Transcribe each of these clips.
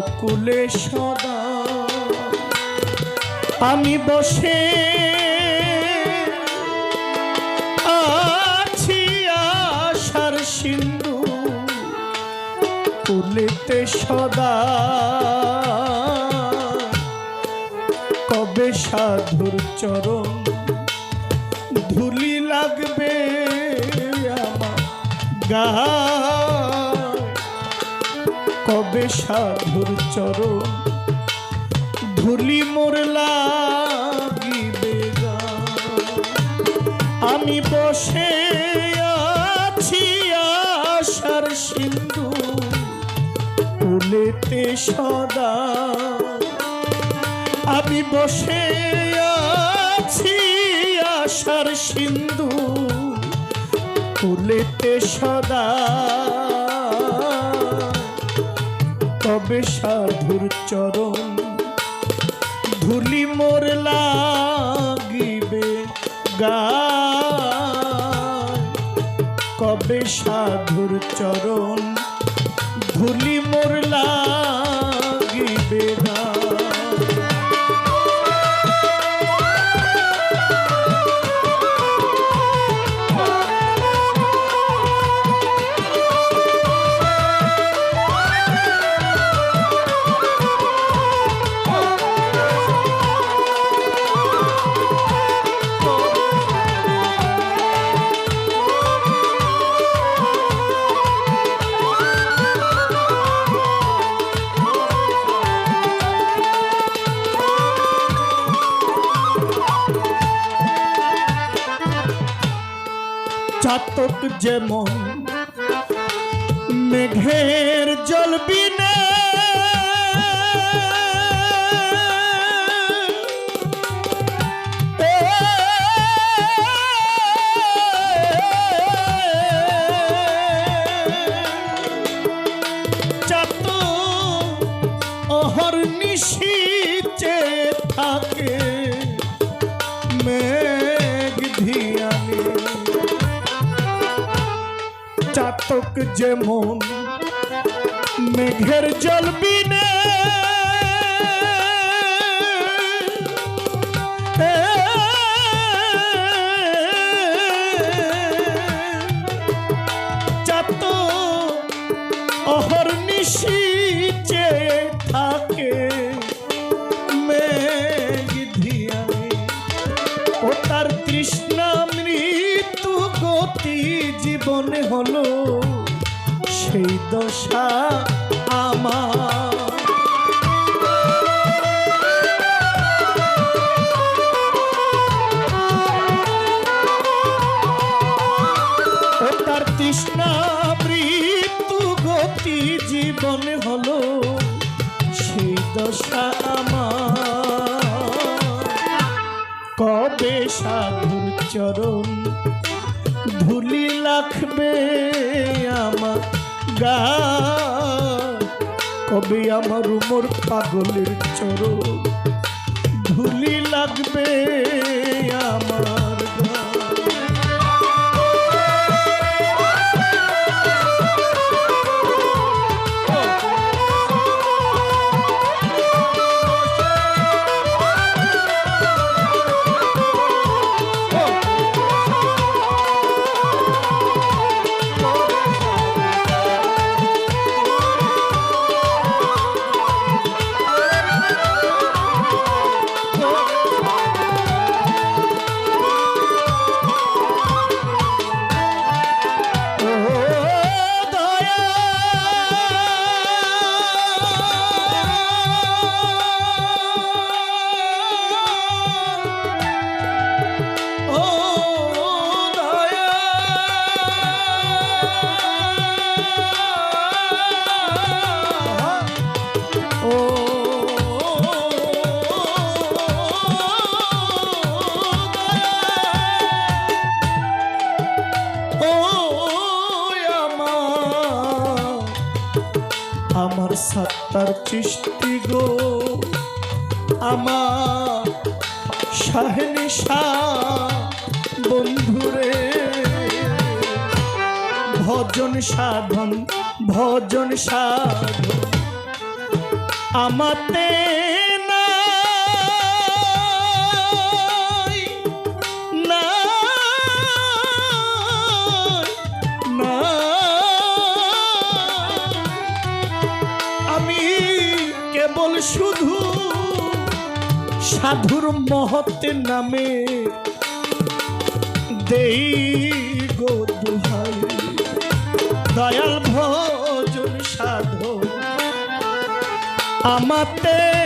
অকুলে সদা আমি বসে আছি আশার সিন্ধু কুলেতে সদা। কবে সাধুর চরণ ধুলি লাগবে আমার গায়? কবে সাধুর চরণ। ধুলি মোর লাগিবে আমি বসে আছি আশার সিন্ধু। ফুলেতে সদা। আমি বসে আছি আশার সিন্ধু। ফুলেতে সদা। তবে সাধুর চরণ। ধুলি মোর লাগিবে গা কবে সাধুর চরণ? ধুলি মোর লাগিবে চাতক যেমন। মেঘের জল বিনে। থাকে। চাতক যেমন মেঘের জল বিনে কবে সাধুর চরণ। ধুলি লাগবে আমার গা। কবে আমার উমর পাগলের চরণ? ধুলি লাগবে চিষ্টি গো আমার শাহনি বন্ধুরে। ভজন সাধন ভজন সাধন আমাতে সাধুর মহত্বের নামে দেই গো দুহাই। দয়াল ভজন সাধু আমাতে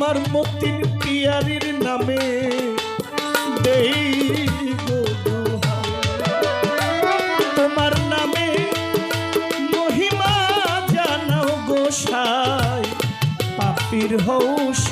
আমার মতিন পিয়ারির নামে। দেই তোমার নামে মহিমা জানাও গোসাই পাপির হৌষদ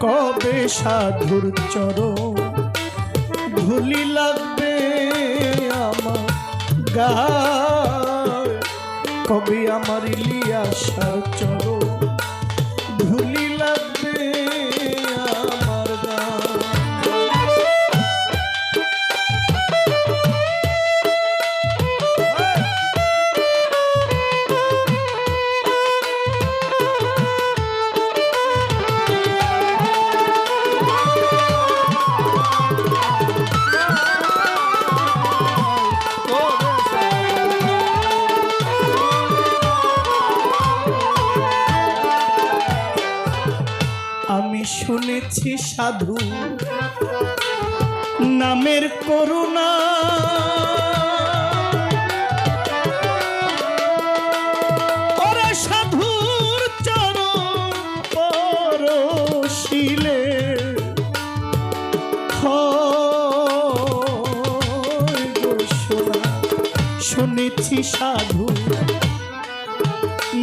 কবে সাধুর চর ধুলি লাগবে আমার গা কবে আমার ইলিয়াসার চর আমি শুনেছি সাধু নামের করুণা। শুনেছি সাধু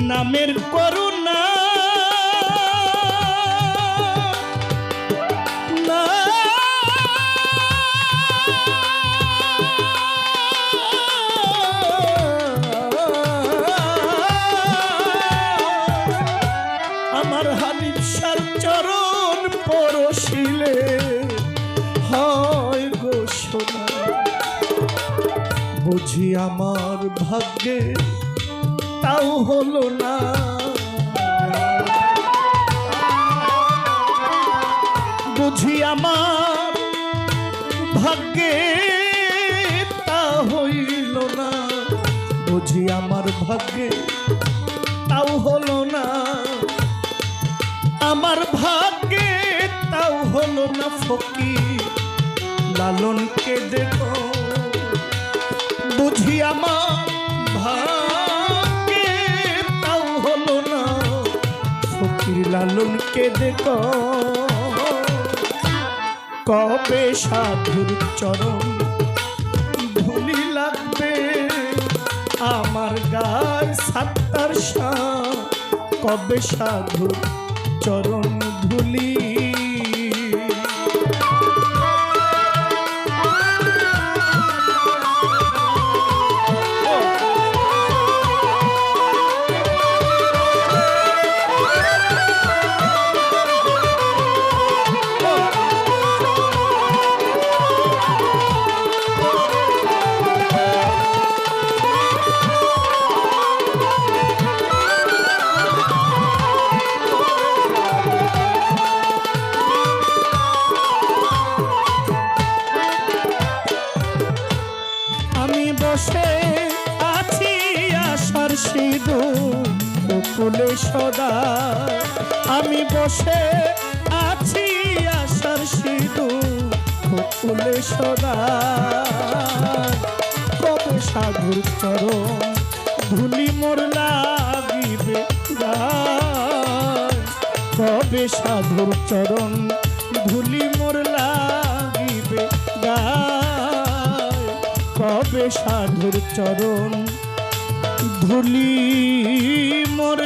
নামের করুণা। বুঝি আমার ভাগ্যে তাও হলো না। বুঝি আমার ভাগ্যে তা হইল না। বুঝি আমার ভাগ্যে তাও হলো না। আমার ভাগ্যে তাও হলো না ফকির। লালনকে দেখো তাও হলো না। দেখো কবে সাধুর চরণ ধুলি লাগবে। আমার গায় সাত্তার কবে সাধুর চরণ ধুলি সিঁদুর কুলে সদা আমি বসে আছি আশার সিধু কুলে সদা কবে সাধুর চরণ, ধুলি মোর লাগিবে কবে সাধুর চরণ, ধুলি মোর লাগিবে। কবে সাধুর চরণ ধুলি মোর